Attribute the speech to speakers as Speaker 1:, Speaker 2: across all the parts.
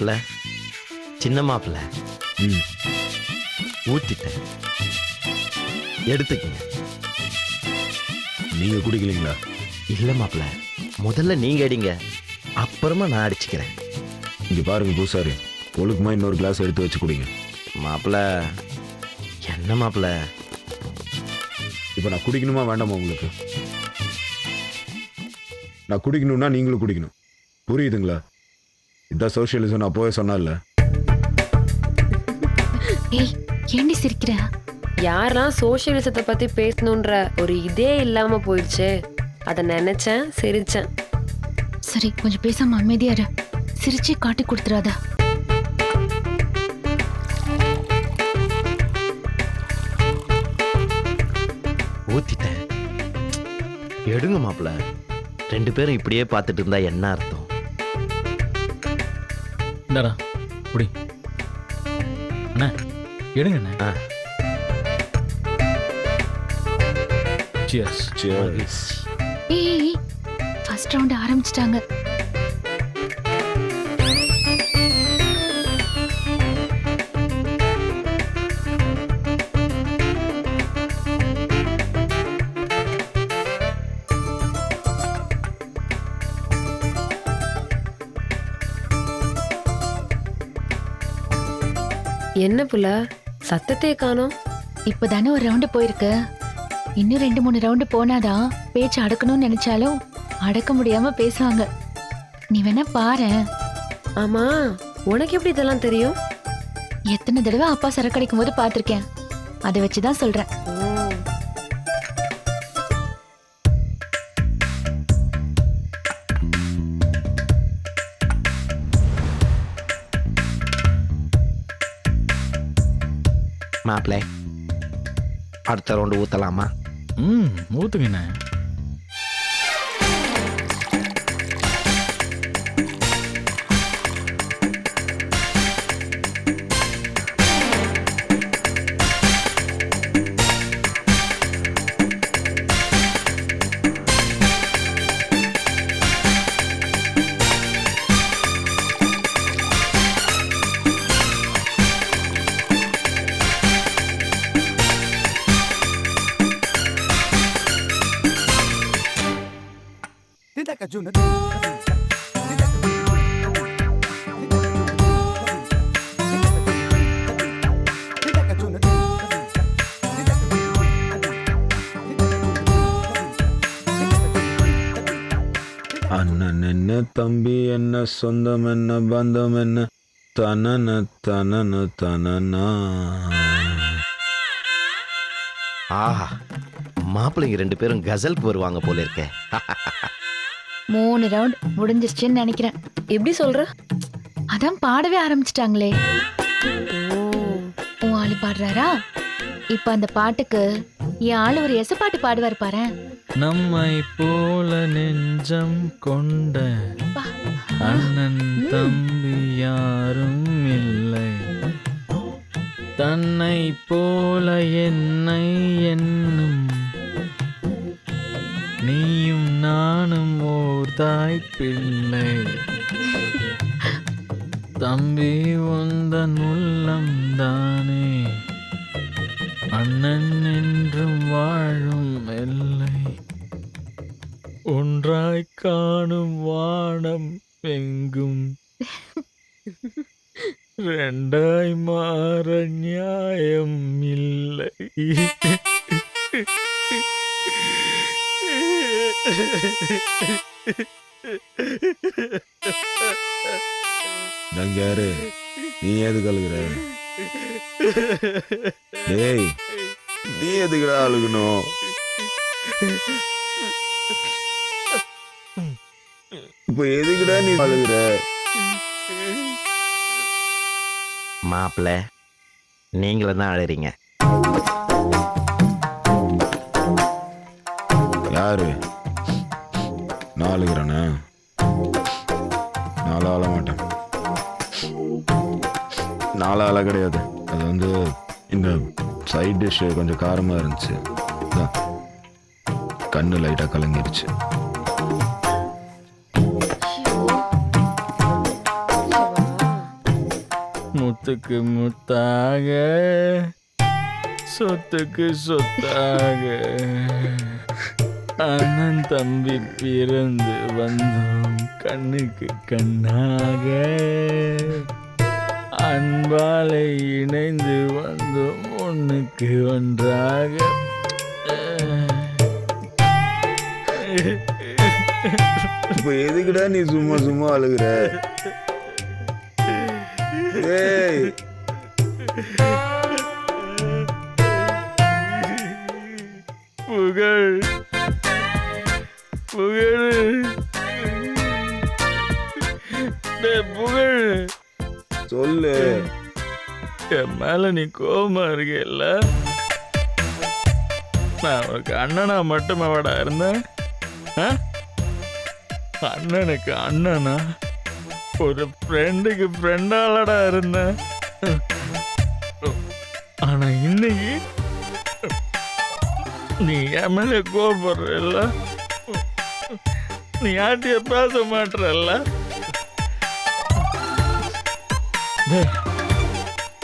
Speaker 1: மாப்பிள்ள சின்ன மாப்பிள்ள.
Speaker 2: ம்.
Speaker 1: ஊத்திட்டேன். எடுத்துக்கங்க.
Speaker 2: நீங்க குடிக்கலீங்களா?
Speaker 1: இல்ல மாப்பிள்ள முதல்ல நீங்க அடிங்க அப்புறமா நான் அடிச்சுக்கிறேன்.
Speaker 2: இங்க பாருங்க பூசாரி ஒழுக்கமா இன்னொரு கிளாஸ் எடுத்து வச்சு குடிங்க.
Speaker 1: மாப்பிள்ள என்ன மாப்பிள்ள?
Speaker 2: இப்போ நான் குடிக்கணுமா வேண்டாமா உங்களுக்கு? நான் குடிக்கணும்னா நீங்களும் குடிக்கணும். புரியுதுங்களா? இதான் சோஷியலிசம் நான் போய் சொன்னேன்ல.
Speaker 3: ஏய் ஏண்டி சிரிக்கிற?
Speaker 4: யாரெல்லாம் சோசியலிசத்தை பத்தி பேசணுன்ற ஒரு இதே இல்லாம போயிடுச்சே அதை நினைச்சேன் சிரிச்சேன்.
Speaker 3: சரி கொஞ்சம் பேசாம அமைதியா இரு. சிரிச்சே காட்டி கொடுத்துறாத.
Speaker 1: ஊத்திட்டேன். எடுங்க மாப்பிள்ள. ரெண்டு பேரும் இப்படியே பார்த்துட்டு இருந்தா என்ன அர்த்தம்?
Speaker 5: இந்தாடா குடி. அண்ணா எடுங்க அண்ணா. Cheers
Speaker 2: Cheers.
Speaker 3: ஏய் ஃபர்ஸ்ட் ரவுண்ட் ஆரம்பிச்சிட்டாங்க.
Speaker 4: என்ன புள்ள? சத்தத்தை காணோம்.
Speaker 3: இப்பதானே ஒரு ரவுண்டு போயிருக்கு. இன்னும் ரெண்டு மூணு ரவுண்டு போனாதான் பேச்சு அடக்கணும்னு நினைச்சாலும் அடக்க முடியாம பேசுவாங்க. நீ வேணா பாரேன்
Speaker 4: ஆமா உனக்கு எப்படி இதெல்லாம் தெரியும்?
Speaker 3: எத்தனை தடவை அப்பா சரக்கு அடிக்கும் போது பார்த்திருக்கேன். அதை வச்சுதான் சொல்றேன்.
Speaker 1: மாப்பிள்ளை. அடுத்த ரவுண்டு ஊற்றலாமா
Speaker 5: ம்
Speaker 2: ஊற்றுங்கண்ணே என்ன சொந்தம் என்ன பந்தம் என்ன தனன தனன தனனா.
Speaker 1: ஆஹா மாப்பிள்ளைங்க ரெண்டு பேரும் கசலுக்கு வருவாங்க போல இருக்கே.
Speaker 3: மூணு ரவுண்ட் முடிஞ்சிருச்சுன்னு நினைக்கிறேன்.
Speaker 4: எப்படி சொல்ற?
Speaker 3: அதான் பாடவே ஆரம்பிச்சிட்டாங்களே. உன் ஆளு பாடுறாரா? இப்ப அந்த பாட்டுக்கு என் ஆளு ஒரு எச பாட்டு பாடுவார் பாரு
Speaker 5: நம்மை போல நெஞ்சம் கொண்ட அண்ணன் தம்பி யாரும் இல்லை. தன்னை போல என்னை என்னும் நீயும் நானும் ஓர் தாய் பிள்ளை தம்பி உந்தன் உள்ளம் தானே. அண்ணன் என்றும் வாழும் எல்லை ஒன்றாய் காணும் வானம் எங்கும் ரெண்டாய் மாற நியாயம் இல்லை
Speaker 2: நாங்க யாரு நீ எது கழுகுற ஏய் நீ எதுக்குடா அழுகணும் இப்ப எதுக்குடா நீ அழுகுற
Speaker 1: மாப்பிள்ளை நீங்களும் தான் அழறீங்க.
Speaker 2: யாரு? நான் அழுகிறேனா? நாலு ஆள மாட்டேன். நாலு ஆள கிடையாது. அது வந்து இந்த சைட் டிஷ் கொஞ்சம் காரமா இருந்துச்சு. கண்ணு லைட்டா கலங்கிருச்சு.
Speaker 5: முத்துக்கு முத்தாக. சொத்துக்கு சொத்தாக. அண்ணன் தம்பி பிறந்து வந்தோம் கண்ணுக்கு கண்ணாக. அன்பாலை இணைந்து வந்தோம் ஒன்றுக்கு ஒன்றாக.
Speaker 2: இப்போ எதுக்குடா நீ சும்மா சும்மா அழுகுற? ஏய்
Speaker 5: புகழ் புகழ் புகழ்
Speaker 2: சொல்லு
Speaker 5: என் மேல நீ கோபமா இருக்கேல்ல நான் உனக்கு அண்ணனா மட்டுமாவாடா இருந்தேன் ஆ? அண்ணனுக்கு அண்ணனா? ஒரு ஃப்ரெண்டுக்கு ஃப்ரெண்டாலடா இருந்தேன். ஆனா இன்னைக்கு நீ என் மேல கோபப்படுறல்ல நீ யார்கிட்டய பேச மாட்டறல்ல? டேய்,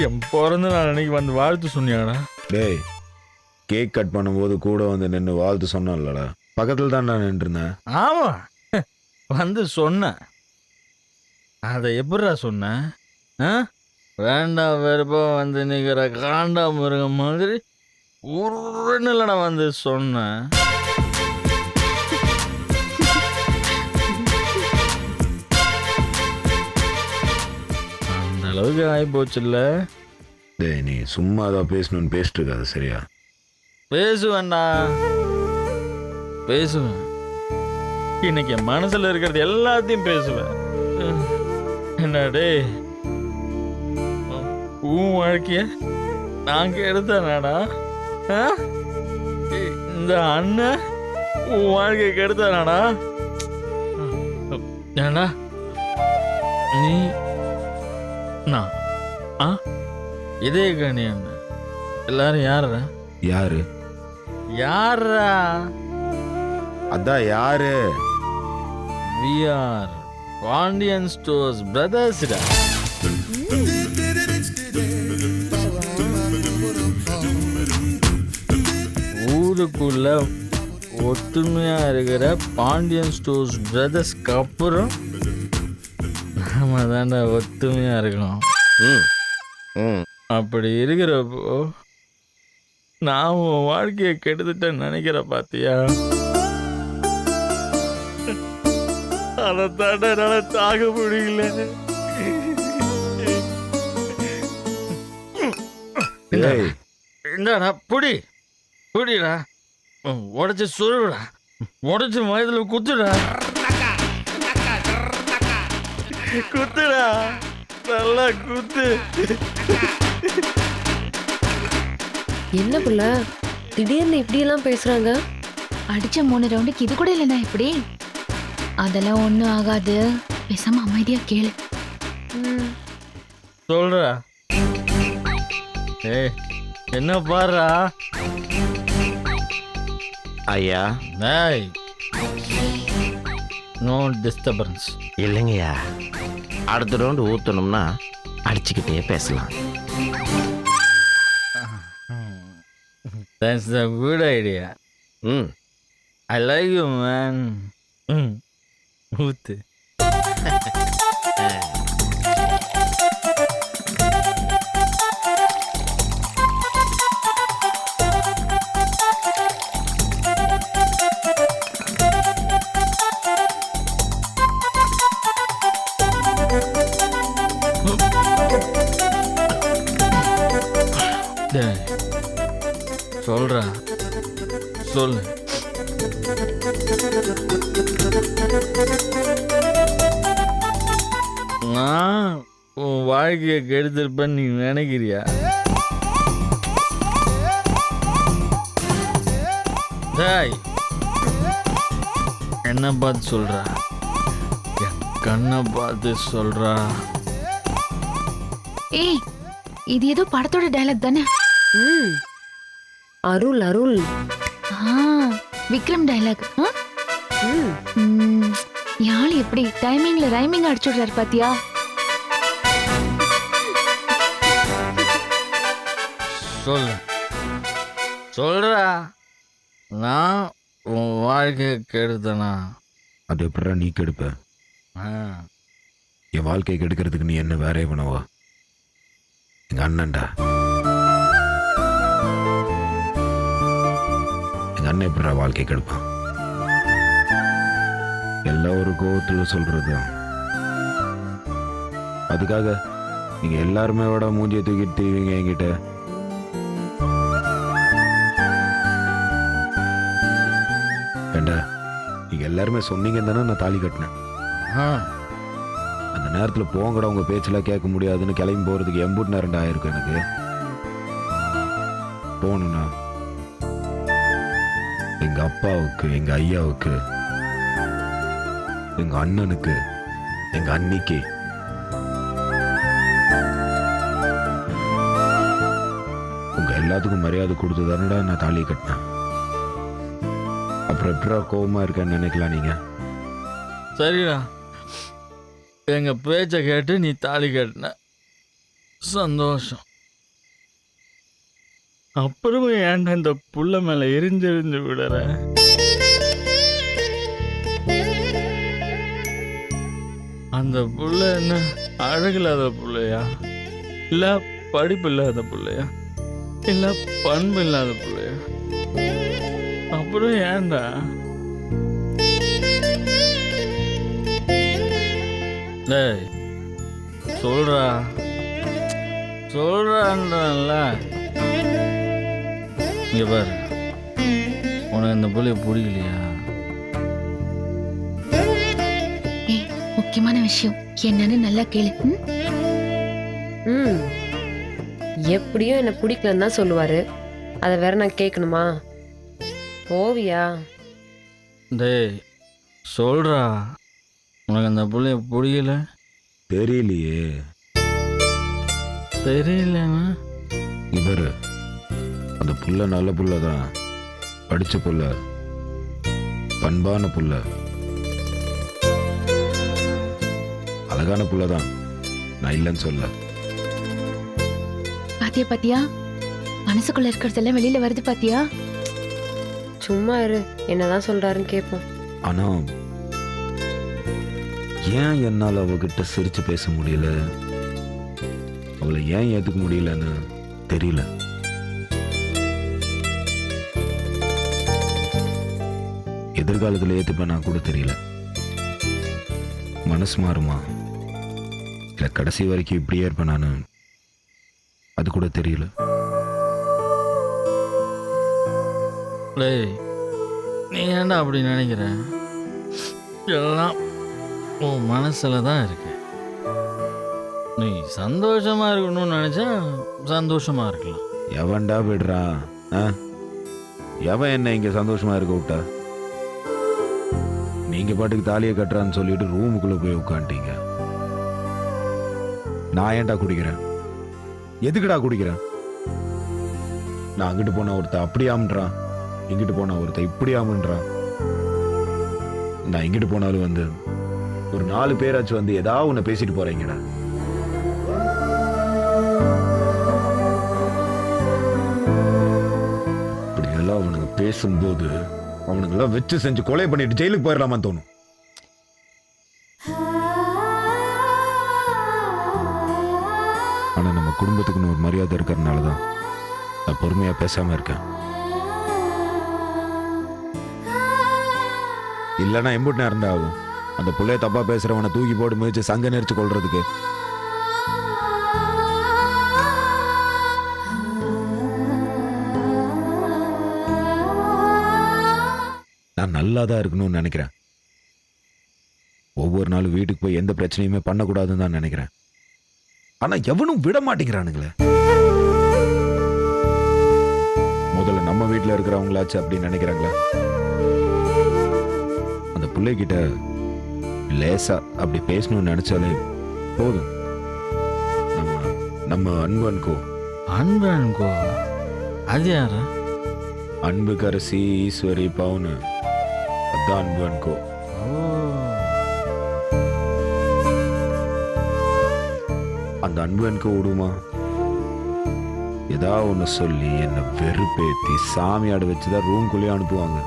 Speaker 5: என் பிறந்த நாள் அன்னைக்கு வந்து வாழ்த்து சொன்னியாடா.
Speaker 2: டேய் கேக் கட் பண்ணும்போது கூட வந்து நின்று வாழ்த்து சொன்னேன்லடா. பக்கத்தில் தான் நான் நின்றுருந்தேன்.
Speaker 5: ஆமா. வந்து சொன்னேன். அதை எப்படிடா சொன்னேன் ஆ? வேண்டாம் வெறுப்பா வந்து நிற்கிற காண்டா மிருகம் மாதிரி உருன்னுலடா வந்து சொன்னேன் அந்த அளவுக்கு ஆகி போச்சுல்ல
Speaker 2: டேய் நீ சும்மா தான் பேசணும்னு பேசிட்டு இருக்காது சரியா?
Speaker 5: பேசுவேன்டா. பேசுவேன். இன்னைக்கு என் மனசுல இருக்கிறது எல்லாத்தையும் பேசுவேன். என்ன டேய்? உன் வாழ்க்கைய நான் கெடுத்தானாடா? இந்த அண்ணன் உன் வாழ்க்கைய கெடுத்தானாடா? ஏண்டா? நீ நான் ஆ? இதே கணி அண்ணன் எல்லாரும் யாருடா
Speaker 2: யாரு?
Speaker 5: யாரா
Speaker 2: அதான் யாரு?
Speaker 5: வி ஆர் பாண்டியன் ஸ்டோர்ஸ் பிரதர்ஸ்டா ஊருக்குள்ள ஒத்துமையா இருக்கிற பாண்டியன் ஸ்டோர்ஸ் பிரதர்ஸ்க்கு அப்புறம் நாம தாண்டா ஒத்துமையா இருக்கணும்.
Speaker 1: ம் ம்.
Speaker 5: அப்படி இருக்கிறப்போ நான் உன் வாழ்க்கையை கெடுத்துட்டேன்னு நினைக்கிற பாத்தியா? அதை தாண்ட என்னால தாங்க முடியல.
Speaker 2: டேய்
Speaker 5: இந்தாடா புடி. புடிடா. உடச்சி சுருடா உடச்சி வயதுல குத்துடா. குத்துடா. நல்லா குத்து.
Speaker 4: என்ன புள்ள? திடீர்னு இப்படி எல்லாம் பேசுறாங்க?
Speaker 3: அடிச்ச மூணு ரவுண்டுக்கு இது கூட இல்லைனா எப்படி அதெல்லாம் ஒண்ணும் ஆகாது. பேசாம அமைதியா கேளு.
Speaker 5: சொல்றா. ஏய் என்ன பாடுறா?
Speaker 1: ஐயா.
Speaker 5: ஏய் நோ டிஸ்டர்பன்ஸ்
Speaker 1: இல்லைங்கய்யா. அடுத்த ரவுண்டு ஊற்றணும்னா அடிச்சுக்கிட்டே பேசலாம்.
Speaker 5: தட்ஸ் அ குட் ஐடியா
Speaker 1: ம்.
Speaker 5: ஐ லைக் யூ மேன் ம். ஊத்து என்ன பார்த்து சொல்றா. என் கண்ணை பார்த்து சொல்றா.
Speaker 3: ஏய் இது ஏதோ படத்தோட டைலாக் தானே?
Speaker 4: ம். அருள் அருள்.
Speaker 3: ஆ விக்ரம் டைலாக்
Speaker 4: ம்,
Speaker 3: யாழ் எப்படி டைமிங்ல ரைமிங் அடிச்சுடுறாரு பாத்தியா?
Speaker 5: சொல்லு. சொல்றா. நான் உன் வாழ்க்கையை கெடுத்தனா?
Speaker 2: அது எப்படா நீ கெடுப்ப? என் வாழ்க்கையை கெடுக்கிறதுக்கு நீ என்ன வேற பண்ணவா எங்க அண்ணன்டா. எங்க அண்ணன் எப்படா வாழ்க்கை கெடுப்பான்? எல்லாம் ஒரு கோவத்துல சொல்றது. அதுக்காக நீங்க எல்லாருமே விட மூஞ்சியை தூக்கிட்டு தீவீங்க என்கிட்ட. எல்லாருமே சொன்னீங்கன்னு தானே நான் தாலி கட்டினேன். அந்த நேரத்தில் போங்கடா உங்க பேச்செல்லாம் கேட்க முடியாதுன்னு கிளம்பி போறதுக்கு எம்பூட் நேரண்டா ஆயிருக்கு எனக்கு. போகணும்னா எங்க அப்பாவுக்கு எங்க ஐயாவுக்கு எங்க அண்ணனுக்கு எங்க அன்னிக்கு. உங்க எல்லாத்துக்கும் மரியாதை கொடுத்து தானடா நான் தாலி கட்டினேன். அப்புறம் எப்படா கோவமாக இருக்கேன்னு நினைக்கலாம் நீங்க?
Speaker 5: சரிடா. எங்க பேச்சை கேட்டு நீ தாலி கட்டின. சந்தோஷம். அப்புறமும் ஏன்டா இந்த புள்ள மேல எரிஞ்சு எரிஞ்சு விடுற? அந்த புள்ள என்ன அழகில்லாத பிள்ளையா? இல்ல படிப்பு இல்லாத பிள்ளையா? இல்ல பண்பு இல்லாத பிள்ளை அப்புறம் ஏன்டா? டேய் சொல்றா. சொல்றான்றல இங்க பாரு. உனக்கு இந்த புள்ளைய பிடிக்கலையா?
Speaker 3: முக்கியமான விஷயம். என்னன்னு நல்லா கேளு. ம்?
Speaker 4: ம். எப்படியும் என்னை பிடிக்கலன்னு தான் சொல்லுவாரு. அதை வேற நான் கேட்கணுமா? போவியா?
Speaker 5: டேய் சொல்றா. உனக்கு அந்த புள்ளைய பிடிக்கல?
Speaker 2: தெரியலையே.
Speaker 5: தெரியலன்னா
Speaker 2: இவர் அந்த புள்ள நல்ல புள்ள தான் படிச்ச புள்ள. பண்பான புள்ள. அழகான புள்ள தான் நான் இல்லைன்னு சொல்ல.
Speaker 3: பாத்தியா பாத்தியா? மனசுக்குள்ள இருக்கிறதெல்லாம் வெளியில வருது பாத்தியா?
Speaker 4: சும்மா இரு. என்னதான் சொல்றாருன்னு கேட்போம்
Speaker 2: ஆனா ஏன் என்னால் அவகிட்ட சிரிச்சு பேச முடியல? அவளை ஏன் ஏத்துக்க முடியலன்னு தெரியல. எதிர்காலத்தில் ஏற்றுப்பேனா கூட தெரியல. மனசு மாறுமா? இல்லை கடைசி வரைக்கும் இப்படியே இருப்பேன் நான் அது கூட தெரியல.
Speaker 5: டேய் நீ ஏன்டா அப்படி நினைக்கிற? எல்லாம் உன் மனசில் தான் இருக்கு. நீ சந்தோஷமாக இருக்கணும்னு நினச்சா சந்தோஷமாக இருக்கலாம்.
Speaker 2: எவன்டா விடுறான் ஆ? எவன் என்ன இங்கே சந்தோஷமாக இருக்க விட்டா? நீங்கள் பாட்டுக்கு தாலியை கட்டுறான்னு சொல்லிட்டு ரூமுக்குள்ளே போய் உட்காந்துட்டீங்க. நான் ஏன்டா குடிக்கிறேன்? எதுக்குடா குடிக்கிறேன்? நான் அங்கிட்டு போன ஒருத்த அப்படி இங்கிட்டு போன ஒருத்த இப்படி ஆமன்றான் நான் இங்கிட்டு போனாலும் வந்து ஒரு நாலு பேராச்சும் வந்து ஏதாவது ஒன்று பேசிட்டு போறீங்கடா. இப்படி எல்லாம் அவனுங்க பேசும்போது அவனுங்கெல்லாம் வச்சு செஞ்சு கொலை பண்ணிட்டு ஜெயிலுக்கு போயிடலாமான்னு தோணும். ஆனா நம்ம குடும்பத்துக்குன்னு ஒரு மரியாதை இருக்கிறதுனால தான் நான் பொறுமையா பேசாம இருக்கேன். இல்லைன்னா எம்புட்டு நேரம் தான் ஆகும். அந்த பிள்ளைய தப்பா பேசுறவனை தூக்கி போட்டு முயற்சி சங்க நெரிச்சு கொள்றதுக்கு நான் நல்லா தான் இருக்கணும்னு நினைக்கிறேன். ஒவ்வொரு நாளும் வீட்டுக்கு போய் எந்த பிரச்சனையுமே பண்ணக்கூடாதுன்னு தான் நினைக்கிறேன். ஆனா எவனும் விட மாட்டேங்கிறானுங்களே. முதல்ல நம்ம வீட்டில் இருக்கிறவங்களாச்சு அப்படின்னு நினைக்கிறாங்களா. பிள்ளைகிட்ட லேசா அப்படி பேசணும்னு நினைச்சாலே போதும். நம்ம நம்ம அன்பு அன்கோ.
Speaker 5: அன்பனுக்கோ அது யாரு?
Speaker 2: அன்பு கரசி ஈஸ்வரி பவுனு. அதான் அன்பு அன்கோ. அந்த அன்பு எனக்கு விடுமா? ஏதாவது ஒன்று சொல்லி என்னை வெறுப்பேத்தி சாமியாட வச்சு தான் ரூம்குள்ளேயே அனுப்புவாங்க.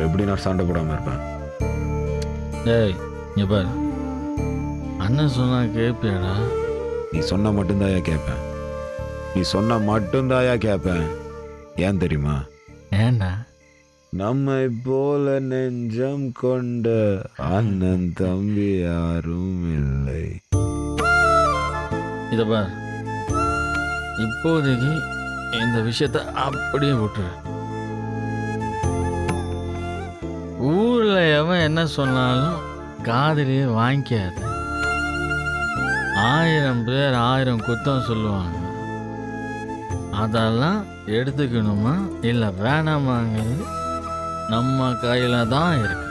Speaker 2: அப்புறம் எப்படி நான் சண்டை போடாமல் இருப்பேன்?
Speaker 5: டேய் இங்க பாரு. அண்ணன் சொன்னா கேட்பியாடா
Speaker 2: நீ சொன்னா மட்டும்தாயா கேட்பேன் நீ சொன்னா மட்டும்தாயா கேட்பேன் ஏன் தெரியுமா?
Speaker 5: ஏன்டா?
Speaker 2: நம்மை போல நெஞ்சம் கொண்ட அண்ணன் தம்பி யாரும் இல்லை.
Speaker 5: இதை பார். இப்போதைக்கு இந்த விஷயத்த அப்படியே விட்டுரு. எவன் என்ன சொன்னாலும் காதலியே வாங்கிக்காது. ஆயிரம் பேர் ஆயிரம் குத்தம் சொல்லுவாங்க. அதெல்லாம் எடுத்துக்கணுமா? இல்லை வேணாமாங்கிறது நம்ம கையில தான் இருக்கு.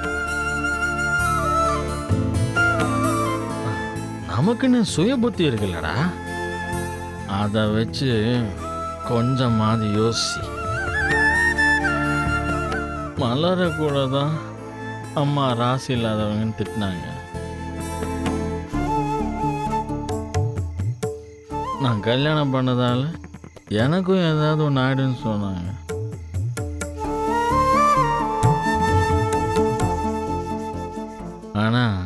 Speaker 5: நமக்குன்னு சுய புத்தி இருக்குல்லடா. அதை வச்சு கொஞ்சமாவது யோசி. மலர கூட தான் அம்மா ராசி இல்லாதவங்கன்னு திட்டினாங்க. நான் கல்யாணம் பண்ணதால் எனக்கும் ஏதாவது ஒன்று ஆயிடுன்னு சொன்னாங்க. ஆனால்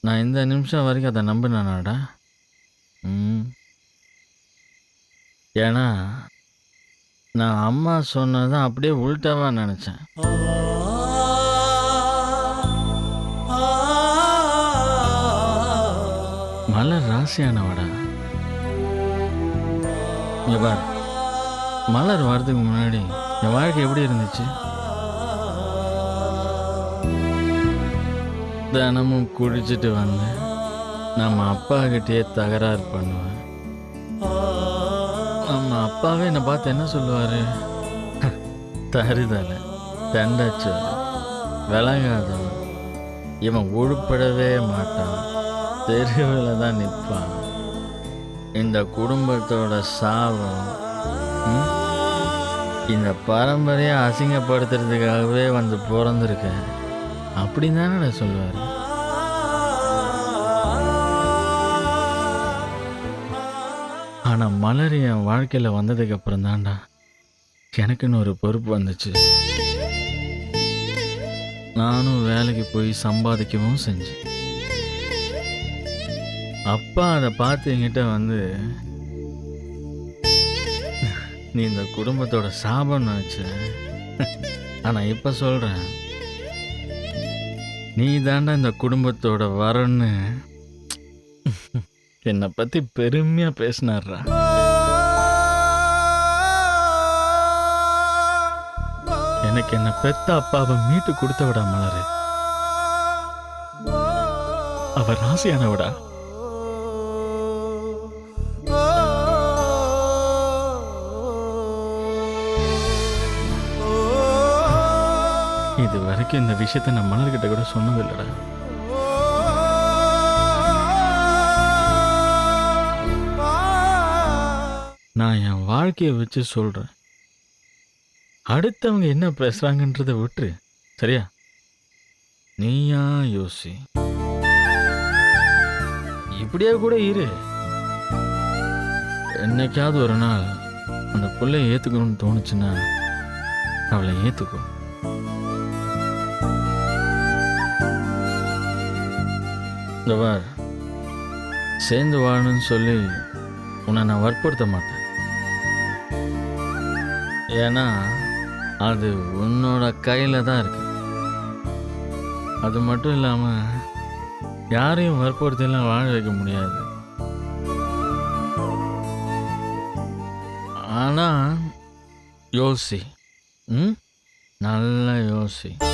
Speaker 5: நான் இந்த நிமிஷம் வரைக்கும் அதை நம்பினேனாடா. ம். ஏன்னா நான் அம்மா சொன்னதை அப்படியே உள்டாவா நினச்சேன். மலர் ராசியானவடா. இங்க பார். மலர் வர்றதுக்கு முன்னாடி என் வாழ்க்கை எப்படி இருந்துச்சு? தினமும் குடிச்சிட்டு வந்தேன். நம்ம அப்பா கிட்டேயே தகராறு பண்ணுவேன். நம்ம அப்பாவே என்னை பார்த்து என்ன சொல்லுவார்? தருதலை தண்டாச்சு விளங்காதவன். இவன் உழுப்படவே மாட்டான். தெருவில் தான் நிற்பான் இந்த குடும்பத்தோட சாபம் இந்த பரம்பரையை அசிங்கப்படுத்துறதுக்காகவே வந்து பிறந்திருக்கேன் அப்படி தானே சொல்லுவார். ஆனால் மலர் என் வாழ்க்கையில் வந்ததுக்கு அப்புறம் தான்டா. எனக்குன்னு ஒரு பொறுப்பு வந்துச்சு. நானும் வேலைக்கு போய் சம்பாதிக்கவும் செஞ்சேன். அப்பா அதை பார்த்து என்கிட்ட வந்து நீ இந்த குடும்பத்தோட சாபம் நினச்ச. ஆனால் இப்போ சொல்கிறேன் நீ தாண்டா இந்த குடும்பத்தோட வரன்னு. என்னை பற்றி பெருமையாக பேசினார்ரா. எனக்கு என்னை பெத்த அப்பாவை மீட்டு கொடுத்தவடா மலரு. அவர் ராசியானவடா இது வரைக்கும் இந்த விஷயத்தை நான் மலர்கிட்ட கூட சொன்னதில்லடா. நான் என் வாழ்க்கையை வச்சு சொல்றேன். அடுத்தவங்க என்ன பேசுகிறாங்கன்றதை விட்டுரு. சரியா? நீயா யோசி. இப்படியே கூட இரு. என்னைக்காவது ஒரு நாள் அந்த பிள்ளைய ஏத்துக்கணும்னு தோணுச்சுன்னா அவளை ஏற்றுக்கும் இந்த வார் சேர்ந்து வாழணும்னு சொல்லி உன்னை நான் வற்புறுத்த மாட்டேன். ஏன்னா அது உன்னோட கையில் தான் இருக்கு. அது மட்டும் இல்லாமல் யாரையும் வற்புறுத்தலாம் வாழ வைக்க முடியாது. ஆனால் யோசி. ம்? நல்லா யோசி.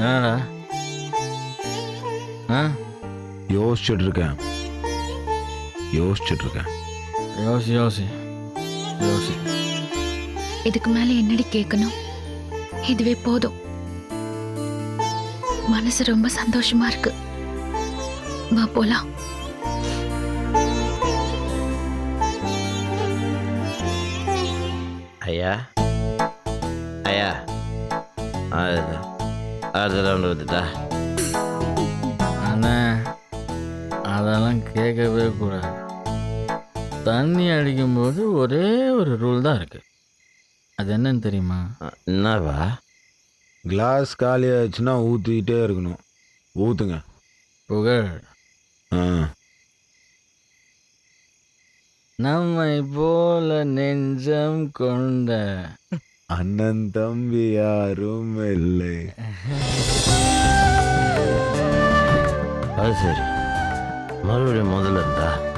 Speaker 5: என்னடா? ஆ?
Speaker 2: யோசிச்சுட்டு இருக்கேன் யோசிச்சுட்டு இருக்கேன்
Speaker 5: யோசி யோசி. யோசி.
Speaker 3: இதுக்கு மேல என்னடி கேட்கணும் இதுவே போதும். மனசு ரொம்ப சந்தோஷமா இருக்கு. வா போலாம்.
Speaker 1: ஐயா? ஐயா? அது ரவுண்டு வந்துட்டா
Speaker 5: அண்ணா அதெல்லாம் கேட்கவே கூடாது. தண்ணி அடிக்கும்போது ஒரே ஒரு ரூல் தான் இருக்கு. அது என்னன்னு தெரியுமா?
Speaker 1: என்னவா?
Speaker 2: கிளாஸ் காலி ஊற்றிக்கிட்டே இருக்கணும். ஊற்றுங்க
Speaker 5: புகழ்.
Speaker 2: ஆ.
Speaker 5: நம்மை போல நெஞ்சம் கொண்ட
Speaker 2: அண்ணன் தம்பி யாரும் இல்லை.
Speaker 1: அது சரி. மறுபடியும் முதல்ல இருந்தா?